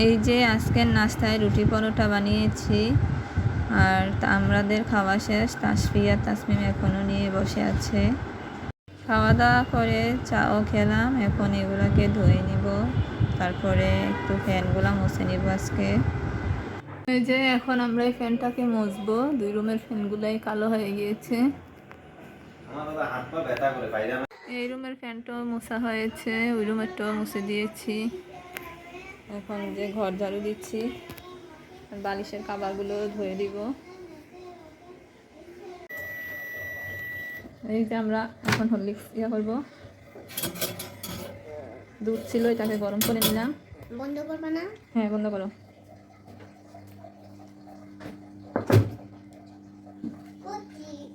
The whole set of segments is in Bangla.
এই যে আজকের নাস্তায় রুটি পরোটা বানিয়েছি আর আমাদের খাওয়া শেষ। তাসফিয়া তাসমিম এখনও নিয়ে বসে আছে। খাওয়া দাওয়া করে চাও খেলাম এখন এগুলোকে ধুয়ে নিব। তারপরে একটু ফ্যানগুলো মুছে নিব আজকে। এই যে এখন আমরা এই ফ্যানটাকে মুছবো। দুই রুমের ফ্যানগুলাই কালো হয়ে গিয়েছে। এই রুমের ফ্যানটাও মোছা হয়েছে ওই রুমেরটাও মুছে দিয়েছি। এখন যে ঘর ঝাড়ু দিচ্ছি বালিশের কাবারগুলো ধুয়ে দিব। এই যে আমরা এখন হরলিক্স ইয়া করব। দুধ ছিল এটাকে গরম করে নিলাম। বন্ধ করবা না? হ্যাঁ বন্ধ করো।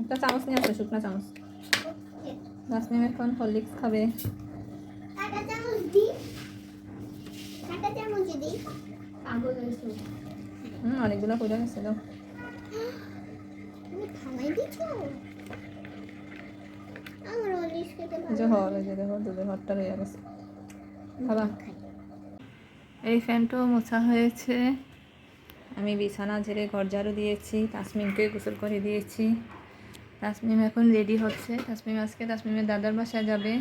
একটা চামচ নিয়ে আসো শুকনা চামচ। জাসমিন এখন হরলিক্স খাবে। চামচ হুম অনেকগুলো পড়ে গেছে যে যে দেখো দুধের রয়ে খাবা? এই ফ্যানটাও মোছা হয়েছে। আমি বিছানা ঝেড়ে ঘর ঝাড়ু দিয়েছি তাসমিমকে গোসল করে দিয়েছি। তাসমিম এখন রেডি হচ্ছে। তাসমিম আজকে তাসমিমের দাদার বাসায় যাবে।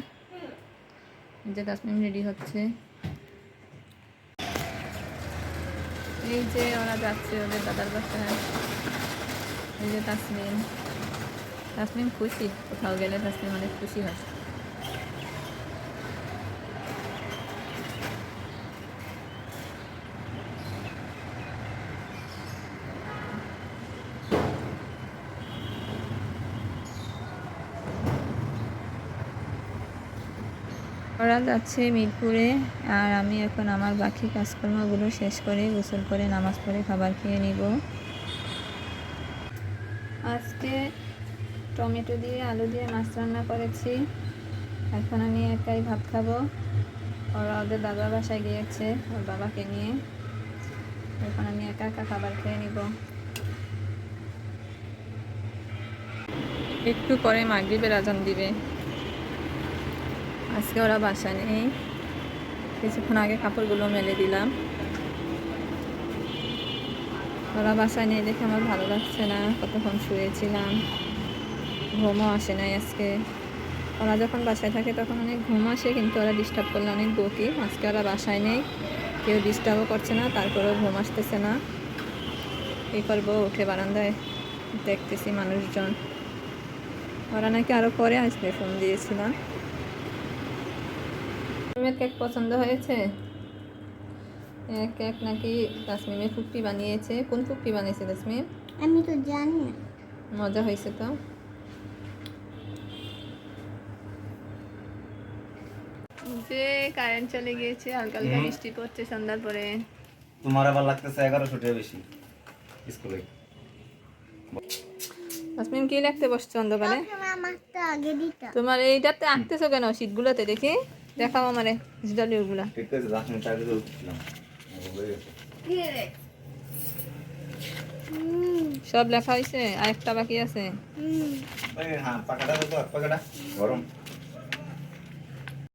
যে তাসমিম রেডি হচ্ছে। এই যে ওরা যাচ্ছে, ওদের দাদার বাসায়। এই যে তাসমিন তাসমিন খুশি, কোথাও গেলে তাসমিন অনেক খুশি হয়। ওরা যাচ্ছে মিরপুরে আর আমি এখন আমার বাকি কাজকর্মগুলো শেষ করে গোসল করে নামাজ পড়ে খাবার খেয়ে নিব। আজকে টমেটো দিয়ে আলু দিয়ে মাছ রান্না করেছি। এখন আমি একাই ভাত খাব। ওরা ওদের দাদা বাসায় গিয়েছে, ওর বাবাকে নিয়ে। এখন আমি একা একা খাবার খেয়ে নিব। একটু পরে মাগরিবের আজান দিবে। আজকে ওরা বাসা নেই। কিছুক্ষণ আগে কাপড়গুলো মেলে দিলাম। ওরা বাসায় নেই দেখে আমার ভালো লাগছে না, কতক্ষণ শুয়েছিলাম। ঘুমও আসে নাই আজকে। ওরা যখন বাসায় থাকে তখন অনেক ঘুম আসে, কিন্তু ওরা ডিস্টার্ব করলে অনেক বকি। আজকে ওরা বাসায় নেই, কেউ ডিস্টার্বও করছে না, তারপরেও ঘুম আসতেছে না। এই করব? উঠে বারান্দায় দেখতেছি মানুষজন। ওরা নাকি আরও পরে আসবে ফোন দিয়েছিলাম। তাসমিমের কেক পছন্দ হয়েছে? কেক নাকি তাসমিমের ফুপি বানিয়েছে? কোন ফুপি বানিয়েছে তাসমিম আমি তো জানি না। মজা হয়েছে তো। যে কারেন্ট চলে গিয়েছে হালকা হালকা। বৃষ্টি পড়ছে সন্ধ্যার পরে। তোমার আবার লাগতেছে এগারোশো টাকা বেশি স্কুলে। তাসমিম কি লিখতে বসছো অন্ধকারে? তোমার এইটাতে আঁকতেছো কেন? শীতগুলোতে দেখি। দেখাও আমারে হিজডালিগুলা ঠিক আছে দশ মিনিট আগে উঠছিলাম সব লেখা হয়েছে আর একটা বাকি আছে। হ্যাঁ গরম।